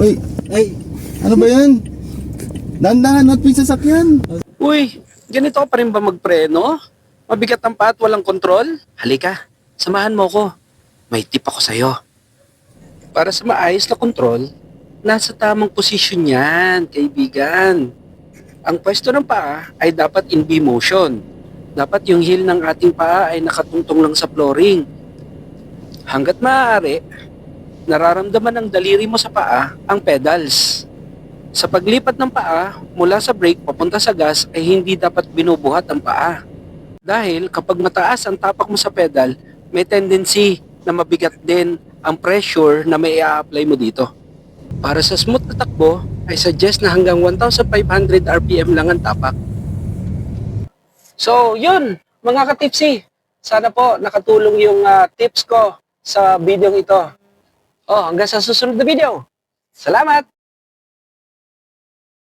Uy, Ay, ano ba yan? Dandahan at may sasakyan. Uy, ganito pa rin ba magpreno? Mabigat ang pa at walang kontrol? Halika, samahan mo ko. May tip ako sa'yo. Para sa maayos na kontrol, nasa tamang posisyon yan, kaibigan. Ang pwesto ng paa ay dapat in V motion. Dapat yung heel ng ating paa ay nakatungtong lang sa flooring. Hanggat maaari, nararamdaman ng daliri mo sa paa ang pedals. Sa paglipat ng paa mula sa brake papunta sa gas ay hindi dapat binubuhat ang paa. Dahil kapag mataas ang tapak mo sa pedal, may tendency na mabigat din ang pressure na may i-apply mo dito. Para sa smooth na takbo, I suggest na hanggang 1,500 RPM lang ang tapak. So, yun, mga katipsi. Sana po nakatulong yung ah, tips ko sa video ito. Oh, hanggang sa susunod na video. Salamat!